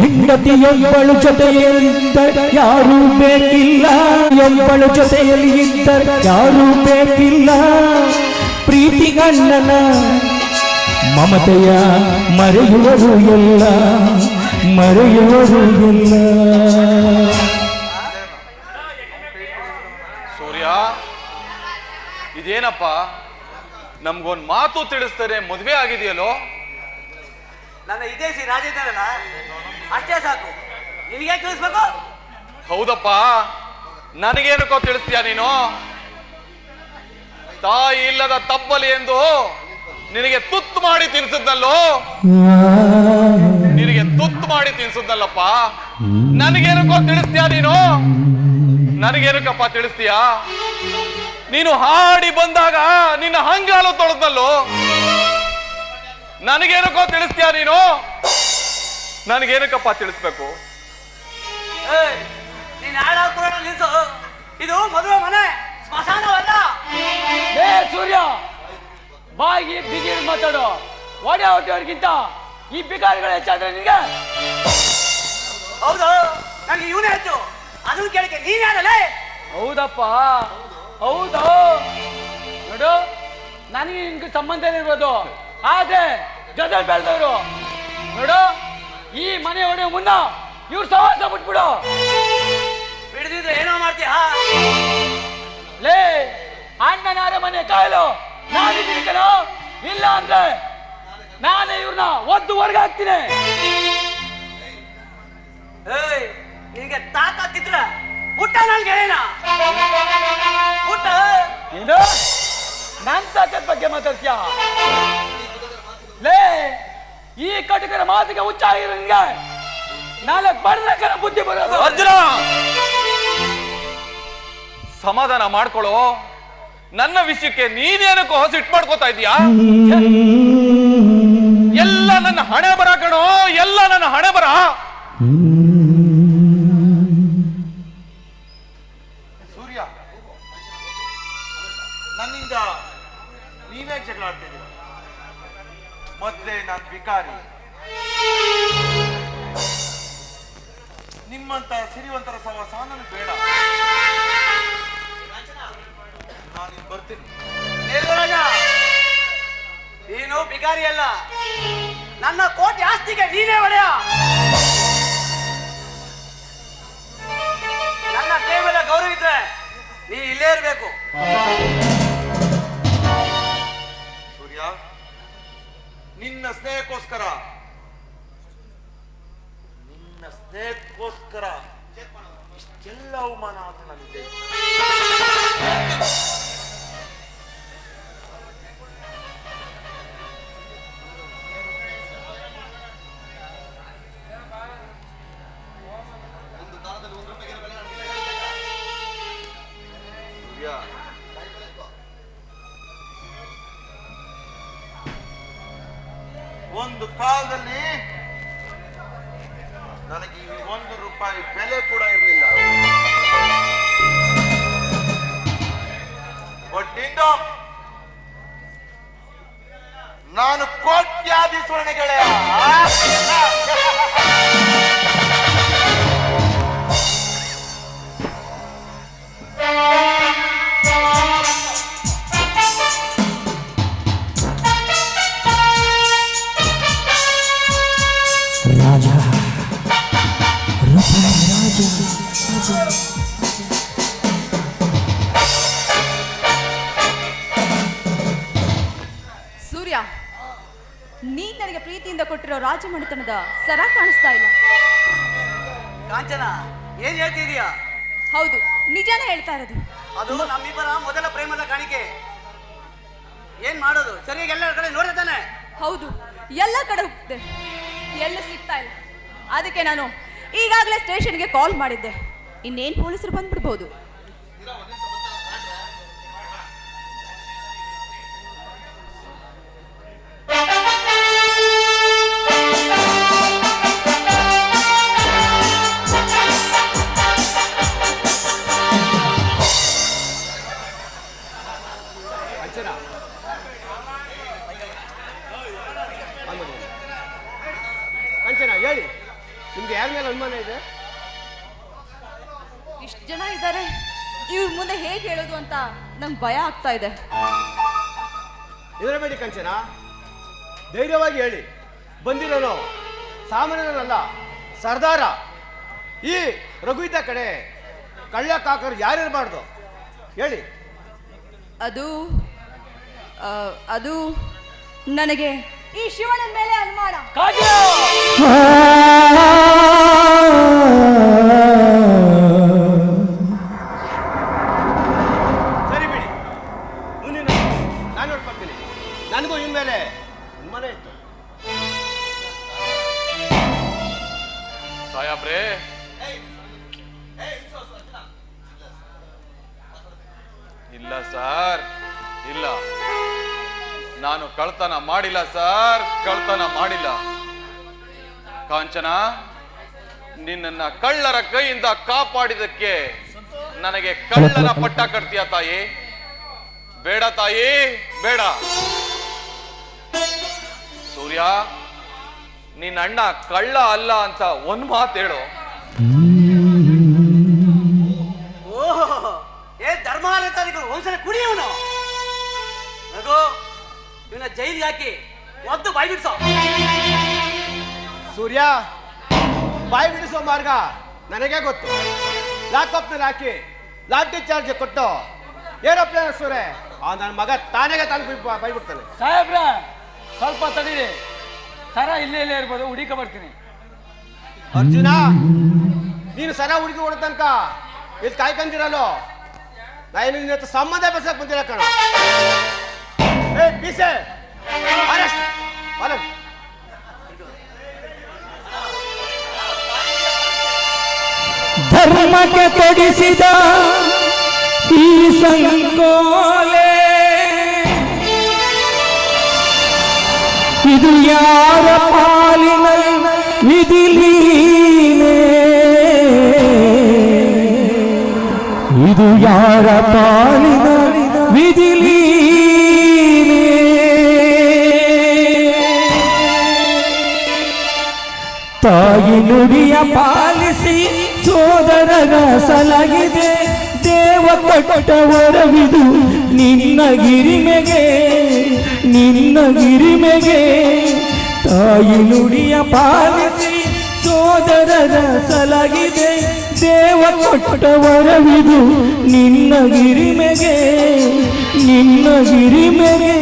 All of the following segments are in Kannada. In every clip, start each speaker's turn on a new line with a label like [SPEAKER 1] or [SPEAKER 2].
[SPEAKER 1] ಹೆಂಡತಿಯೊಬ್ಬಳು ಜೊತೆಯಲ್ಲಿ ಯಾರು ಬೇಕಿಲ್ಲ. ಒಬ್ಬಳು ಜೊತೆಯಲ್ಲಿ ಇದ್ದರೆ ಯಾರು ಬೇಕಿಲ್ಲ. ಪ್ರೀತಿ ಗಂಡನ ಮಮತೆಯ ಮರೆಯುವರು ಎಲ್ಲ ಮರೆಯುವರು ಎಲ್ಲ.
[SPEAKER 2] ಸೂರ್ಯ, ಇದೇನಪ್ಪ? ನಮ್ಗೊಂದು ಮಾತು ತಿಳಿಸ್ತಾರೆ, ಮದುವೆ ಆಗಿದೆಯಲ್ಲೋ?
[SPEAKER 3] ನನ್ನ ವಿದೇಶಿ ರಾಜೇಂದ್ರನ ಅಷ್ಟೇ ಸಾಕು. ನಿನಗೆ ತಿಳಿಸ್ಬೇಕು?
[SPEAKER 2] ಹೌದಪ್ಪ. ನನಗೇನಕ್ಕೋ ತಿಳಿಸ್ತೀಯ ನೀನು? ತಾಯಿ ಇಲ್ಲದ ತಪ್ಪಲಿ ಎಂದು ನಿನಗೆ ತುತ್ತು ಮಾಡಿ ತಿನ್ಸುದಲ್ಲೋ ನಿನಗೆ ತುತ್ತು ಮಾಡಿ ತಿನ್ಸಿದ್ನಲ್ಲಪ್ಪ. ನನಗೇನಕ್ಕೋ ತಿಳಿಸ್ತೀಯ ನೀನು? ನನಗೇನಕ್ಕಪ್ಪ ತಿಳಿಸ್ತೀಯ? ನೀನು ಹಾಡಿ ಬಂದಾಗ ನಿನ್ನ ಹಂಗಾಲು ತೊಳೆದ್ನಲ್ಲೋ? ನನಗೇನಕ್ಕೋ ತಿಳಿಸ್ತೀಯ ನೀನು? ನನಗೇನಕ್ಕಪ್ಪ ತಿಳಿಸ್ಬೇಕು?
[SPEAKER 3] ಏಯ್, ನೀನ್ ಹಾಳಾಗ್ಬಿಡೋಣ ನಿಲ್ಸು ಇದು ಮದುವೆ ಮನೆ ಸ್ಮಶಾನವಲ್ಲ.
[SPEAKER 4] ಏ ಸೂರ್ಯ ಬಾಯಿಗೆ ಬಿಗಿರ್ ಮಾತಾಡು. ಒಡೆ ಹೊಟ್ಟೆಯವ್ರಿಗಿಂತ ಈ ಬಿಕಾರಿಗಳು ಹೆಚ್ಚಾದ್ರೆ ನಿನಗೆ?
[SPEAKER 3] ಹೌದು ನನಗೆ ಇವನೇ ಹೆಚ್ಚು. ಅದು ಕೇಳಕ್ಕೆ ನೀನ್ ಯಾರಲ್ಲೇ?
[SPEAKER 4] ಹೌದಪ್ಪ ಹೌದು. ನೋಡು ನನಗೆ ನಿನ್ಗೆ ಸಂಬಂಧ ಇರ್ಬೋದು ಆದ್ರೆ ಜೊತೆ ಬೆಳೆದವರು. ನೋಡು ಈ ಮನೆ ಹೊಡೆ ಮುನ್ನ ಇವ್ರು ಸವಾಸ ಬಿಟ್ಬಿಡು.
[SPEAKER 3] ಬಿಡದಿದ್ರೆ ಏನೋ ಮಾಡ್ತೀಯ?
[SPEAKER 4] ಲೇ ಅಣ್ಣನಾರ ಮನೆ ಕಾಯಲು ನಾನಿದ್ದೀನಿ ಕಣ. ಇಲ್ಲ ಅಂದ್ರೆ ನಾನೇ ಇವ್ರನ್ನ ಒದ್ದು ಹೊರಗಾಕ್ತೀನಿ
[SPEAKER 3] ಏಯ್ ನಿನ್ಗೆ ತಾಕತ್ತಿದ್ರೆ ಊಟ ನನ್ಗೆ ಹೇಳ ಊಟ
[SPEAKER 4] ಏನು? ನನ್ನ ತಾಕತ್ ಬಗ್ಗೆ ಮಾತಾಡ್ತೀಯ? ಲೇ ಈ ಕಟಕರ ಮಾತಿಗೆ ಹುಚ್ಚ ಆಗಿರೋ ನಿನ್ಗೆ ನಾಲ್ಕು ಬಡದಕ್ಕನ ಬುದ್ಧಿ ಬರೋದು.
[SPEAKER 2] ಅರ್ಜುನ! ಸಮಾಧಾನ ಮಾಡ್ಕೊಳ್ಳೋ. ನನ್ನ ವಿಷಯಕ್ಕೆ ನೀನೇನಕ್ಕೂ ಹೊಸ ಇಟ್ ಮಾಡ್ಕೋತಾ ಇದೀಯಾ? ಎಲ್ಲ ನನ್ನ ಹಣೆ ಬರ ಕಣೋ ಎಲ್ಲ ನನ್ನ ಹಣೆ ಬರ.
[SPEAKER 5] ಸೂರ್ಯ ನನ್ನಿಂದ ನೀವೇ ಜಗಳ ಆಡ್ತಿದ್ದೀರ ಮೊದ್ಲೇ ನಾನು ಭಿಕಾರಿ ನಿಮ್ಮಂತ ಸಿರಿವಂತರ ಸಹವಾಸ ನನಗೆ ಬೇಡ. ನಾನು ಬರ್ತೀನಿ.
[SPEAKER 3] ನೀನು ಬಿಕಾರಿ ಅಲ್ಲ. ನನ್ನ ಕೋಟಿ ಆಸ್ತಿಗೆ ನೀನೇ ಒಡೆಯ. ನನ್ನ ಕೇವಲ ಗೌರವ ಇದ್ರೆ ನೀ ಇಲ್ಲೇ ಇರಬೇಕು.
[SPEAKER 5] ನಿನ್ನ ಒಂದು ಕಾಲದಲ್ಲಿ ನನಗೆ ಈ ಒಂದು ರೂಪಾಯಿ ಬೆಲೆ ಕೂಡ ಇರಲಿಲ್ಲ. ಬಟ್ ಇಂದು ನಾನು ಕೋಟ್ಯಾಧೀಶ್ವರನ
[SPEAKER 6] ರಾಜಮಣಿತನದ ಸರ ಕಾಣಿಸ್ತಾ ಇಲ್ಲ.
[SPEAKER 3] ಕಾಂಚನ ಏನ್ ಹೇಳ್ತಿದೀಯ
[SPEAKER 6] ಹೌದು ನಿಜಾನೇ ಹೇಳ್ತಾ ಇರೋದು.
[SPEAKER 3] ಅದು ನಮ್ಮಿಬ್ಬರ ಮೊದಲ ಪ್ರೇಮದ ಕಾಣಿಕೆ. ಏನ್ ಮಾಡೋದು? ಸರಿಯಾಗಿ ಎಲ್ಲ ಕಡೆ ನೋಡಿದಾನೆ
[SPEAKER 6] ಹೌದು ಎಲ್ಲ ಕಡೆ ಎಲ್ಲೂ ಸಿಗ್ತಾ ಇಲ್ಲ. ಅದಕ್ಕೆ ನಾನು ಈಗಾಗಲೇ ಸ್ಟೇಷನ್ಗೆ ಕಾಲ್ ಮಾಡಿದ್ದೆ. ಇನ್ನೇನು ಪೊಲೀಸರು ಬಂದ್ಬಿಡ್ಬೋದು? ಭಯ ಆಗ್ತಾ ಇದೆ.
[SPEAKER 7] ಹೆದರಬೇಡಿ ಕಂಚನ? ಧೈರ್ಯವಾಗಿ ಹೇಳಿ. ಬಂದಿರೋನು ಸಾಮಾನ್ಯನಲ್ಲ ಸರ್ದಾರ. ಈ ರಘುವಿದ್ದ ಕಡೆ ಕಳ್ಳ ಕಾಕರು ಯಾರಿರಬಾರ್ದು ಹೇಳಿ.
[SPEAKER 6] ಅದು ಆ, ಅದು ನನಗೆ ಈ ಶಿವನ ಮೇಲೆ ಅನುಮಾನ.
[SPEAKER 7] ನಾನು
[SPEAKER 2] ಕಳ್ತನ ಮಾಡಿಲ್ಲ ಸರ್. ಕಳ್ತನ ಮಾಡಿಲ್ಲ. ಕಾಂಚನ ನಿನ್ನನ್ನ ಕಳ್ಳರ ಕೈಯಿಂದ ಕಾಪಾಡಿದಕ್ಕೆ ನನಗೆ ಕಳ್ಳನ ಪಟ್ಟ ಕಟ್ತೀಯ ತಾಯಿ? ಬೇಡ ತಾಯಿ ಬೇಡ. ಸೂರ್ಯ ನಿನ್ನ ಅಣ್ಣ ಕಳ್ಳ ಅಲ್ಲ ಅಂತ ಒಂದ್ ಮಾತು ಹೇಳು.
[SPEAKER 3] ಜೈಲಿಗೆ ಹಾಕಿ ಒದ್ದು ಬಾಯಿ ಬಿಡಿಸೋ.
[SPEAKER 7] ಸೂರ್ಯ ಬಾಯಿ ಬಿಡಿಸೋ ಮಾರ್ಗ ನನಗೆ ಗೊತ್ತು. ಲ್ಯಾಪ್ಟಾಪ್ನಲ್ಲಿ ಹಾಕಿ ಲಾಠಿ ಚಾರ್ಜ್ ಕೊಟ್ಟು ಏರೋಪ್ಲೇನ್ ಸೂರೆ ಆ ನನ್ನ ಮಗ ತಾನಾಗೆ ತಾನು ಬಾಯಿ ಬಿಡ್ತಾನೆ
[SPEAKER 4] ಸಾಹೇಬ್ರ ಸ್ವಲ್ಪ ತಡೀರಿ. ಸರ ಇಲ್ಲೇ ಇಲ್ಲೇ ಇರ್ಬೋದು ಹುಡುಕ ಬರ್ತೀನಿ.
[SPEAKER 7] ಅರ್ಜುನ ನೀನು ಸರ ಹುಡುಗಿ ಹೊಡ ತನಕ ಇಲ್ಲಿ ಕಾಯ್ಕೊಂತಿರಲ್ಲೋ ನಾನು ನಿನ್ನ ಸಂಬಂಧ ಬೆಸಕ್ ಬಂದಿಲ್ಲ ಕಣ. ಏ ಪೀಸೆ!
[SPEAKER 5] ಧರ್ಮಕ್ಕೆ ತೊಡಿಸಿದ ಈ ಸಂಕೋಲೆ ಇದು ಯಾರ ಪಾಲಿನ ವಿಧಿಲೀನೆ ಇದು ಯಾರ ಪಾಲಿನ ವಿಧಿಲೀನೆ ತಾಯಿ ನುಡಿಯ ಪಾಲಿಸಿ ಸೋದರರ ಸಲಗಿದೆ. ದೇವ ಕೊಟ್ಟವರವಿದು ನಿನ್ನ ಗಿರಿಮೆಗೆ ನಿನ್ನ ಗಿರಿಮೆಗೆ ತಾಯಿ ನುಡಿಯ ಪಾಲಿಸಿ ಸೋದರರ ಸಲಗಿದೆ. ದೇವ ಕೊಟ್ಟವರವಿದು ನಿನ್ನ ಗಿರಿಮೆಗೆ ನಿನ್ನ ಗಿರಿಮೆಗೆ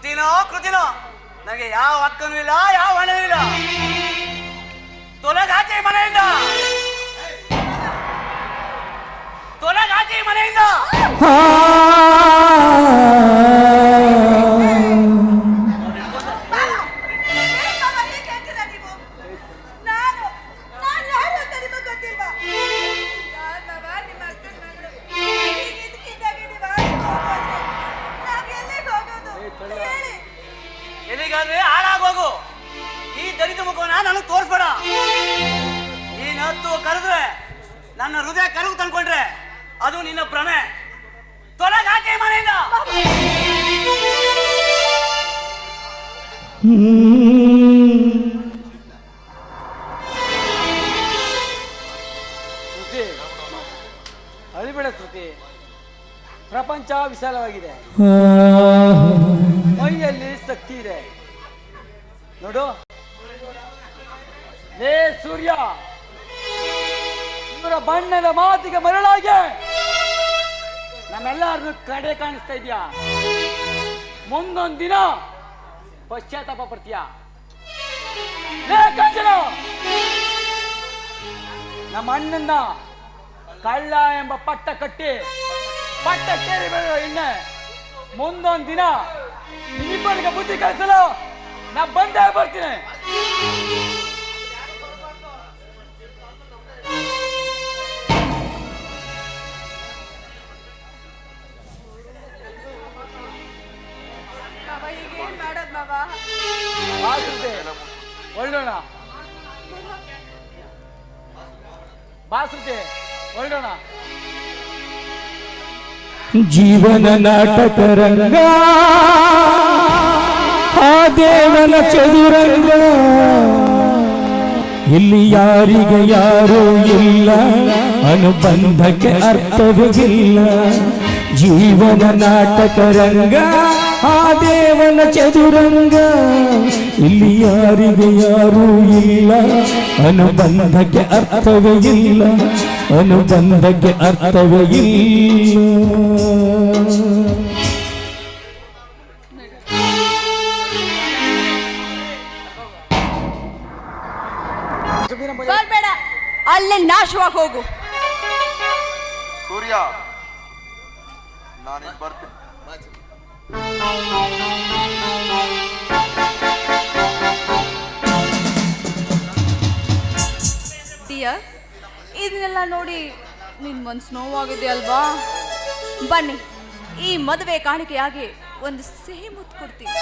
[SPEAKER 3] ಶ್ರುತಿನೋ ಕೃತಿನೋ. ನನಗೆ ಯಾವ ಹಕ್ಕನೂ ಇಲ್ಲ ಯಾವ ಹಣವೂ ಇಲ್ಲ. ತೊಲಗಾಚೆ ಮನೆಯಿಂದ. ತೊಲಗಾಚೆ ಮನೆಯಿಂದ. ಶ್ರುತಿ. ಅಳಿಬೇಡ
[SPEAKER 4] ಶ್ರುತಿ. ಪ್ರಪಂಚ ವಿಶಾಲವಾಗಿದೆ. ಮೈಯಲ್ಲಿ ಶಕ್ತಿ ಇದೆ. ನೋಡು. ಲೇ ಸೂರ್ಯ. ಇವರ ಬಣ್ಣದ ಮಾತಿಗೆ ಮರಳಾಗಿ. ನಮ್ಮೆಲ್ಲರನ್ನು ಕಡೆ ಕಾಣಿಸ್ತಾ ಇದೆಯಾ ಮುಂದೊಂದು ದಿನ ಪಶ್ಚಾತ್ತಾಪ ಪಡ್ತೀಯ? ನಮ್ಮ ಅಣ್ಣನ ಕಳ್ಳ ಎಂಬ ಪಟ್ಟ ಕಟ್ಟಿ, ಪಟ್ಟ ಕೇರಿ ಬೆಳೆಯುವ ಇನ್ನೆ ಮುಂದೊಂದ್ ದಿನ ನಿಮ್ಮಿಬ್ಬರಿಗೆ ಬುದ್ಧಿ ಕಲಿಸಲು ನಾ ಬಂದೇ ಬರ್ತೀನಿ. ಹೊರಡೋಣ ಬಾಸುದೆ ಹೊರಡೋಣ
[SPEAKER 5] ಜೀವನ ನಾಟಕ ರಂಗ. ಆ ದೇವನ ಚದುರಂಗ. ಇಲ್ಲಿ ಯಾರಿಗೆ ಯಾರೂ ಇಲ್ಲ. ಅನುಬಂಧಕ್ಕೆ ಅರ್ಥವಿಲ್ಲ. ಜೀವನ ನಾಟಕ ರಂಗ. ಆ ದೇವನ ಚದುರಂಗ. ಇಲ್ಲಿ ಯಾರಿಗೆ ಯಾರೂ ಇಲ್ಲ. ಅನುಬಂಧಕ್ಕೆ ಅರ್ಥವೇ ಇಲ್ಲ. ಅನುಬಂಧಕ್ಕೆ ಅರ್ಥವೇ ಇಲ್ಲ.
[SPEAKER 6] ಬರ್ಬೇಡ ಅಲ್ಲೇ ನಾಶವಾಗಿ ಹೋಗು.
[SPEAKER 8] ಸೂರ್ಯ ನಾನು ಬರ್ತೀನಿ.
[SPEAKER 6] ಇದನ್ನೆಲ್ಲ ನೋಡಿ ನಿನ್ ಮನ್ಸು ನೋವಾಗಿದೆ ಅಲ್ವಾ? ಬನ್ನಿ ಈ ಮದುವೆ ಕಾಣಿಕೆಯಾಗಿ ಒಂದು ಸಿಹಿ ಮುತ್ತು ಕೊಡ್ತೀನಿ.